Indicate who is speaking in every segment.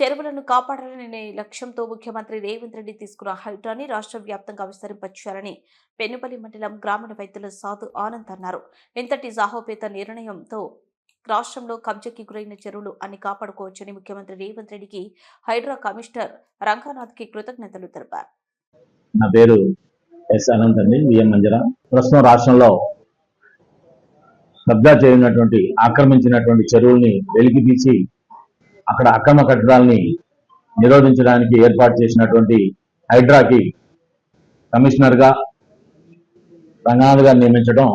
Speaker 1: చెరువులను కాపాడాలనే లక్ష్యంతో ముఖ్యమంత్రి రేవంత్ రెడ్డి తీసుకున్న హైడ్రాని రాష్ట్ర వ్యాప్తంగా విస్తరింపచేయాలని పెనుపల్లి మండలం గ్రామీణ వైద్యుల సాధు ఆనంద్ అన్నారు. ఇంతటి సాహోపేత నిర్ణయంతో రాష్ట్రంలో కబ్జకి గురైన చెరువులు అన్ని కాపాడుకోవచ్చని ముఖ్యమంత్రి రేవంత్ రెడ్డికి హైడ్రా కమిషనర్ రంగనాథ్కి కృతజ్ఞతలు తెలిపారు.
Speaker 2: నా పేరు ఎస్ అనంత్ అండి విఎం మంజర ప్రస్తుతం రాష్ట్రంలో కబ్జా చేయనటువంటి ఆక్రమించినటువంటి చెరువుల్ని వెలికి తీసి అక్కడ అక్రమ కట్టడాల్ని నిరోధించడానికి ఏర్పాటు చేసినటువంటి హైడ్రాకి కమిషనర్గా రంగనాథ్ గారు నియమించడం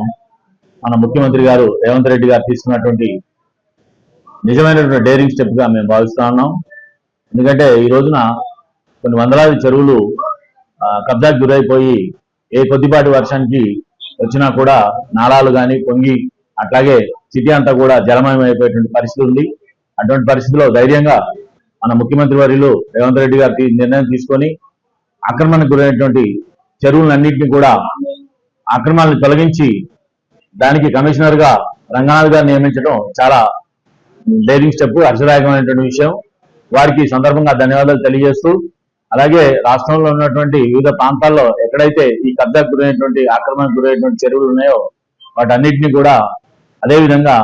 Speaker 2: మన ముఖ్యమంత్రి గారు రేవంత్ రెడ్డి గారు తీసుకున్నటువంటి నిజమైనటువంటి డేరింగ్ స్టెప్గా మేము భావిస్తా ఉన్నాం. ఎందుకంటే ఈ రోజున కొన్ని వందలాది చెరువులు ఆ, కబ్జాకు గురైపోయి ఏ కొద్దిపాటి వర్షానికి వచ్చినా కూడా నాళాలు కానీ పొంగి అట్లాగే సిటీ అంతా కూడా జలమయం అయిపోయేటువంటి పరిస్థితి ఉంది. అటువంటి పరిస్థితిలో ధైర్యంగా మన ముఖ్యమంత్రి వర్యులు రేవంత్ రెడ్డి గారు నిర్ణయం తీసుకొని ఆక్రమణకు గురైనటువంటి చెరువులన్నింటినీ కూడా ఆక్రమణలు తొలగించి దానికి కమిషనర్గా రంగనాథ్ గారు నియమించడం చాలా డైరింగ్ స్టెప్ హర్షదాయకమైనటువంటి విషయం. వారికి సందర్భంగా ధన్యవాదాలు తెలియజేస్తూ అలాగే రాష్ట్రంలో ఉన్నటువంటి వివిధ ప్రాంతాల్లో ఎక్కడైతే ఈ కబ్జాకు గురైనటువంటి ఆక్రమణకు గురైనటువంటి చెరువులు ఉన్నాయో వాటన్నిటిని కూడా అదేవిధంగా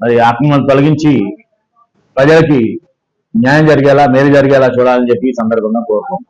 Speaker 2: మరి ఆక్రమణలు తొలగించి ప్రజలకి న్యాయం జరిగేలా మేలు జరిగేలా చూడాలని చెప్పి ఈ సందర్భంగా కోరుకుంటున్నాం.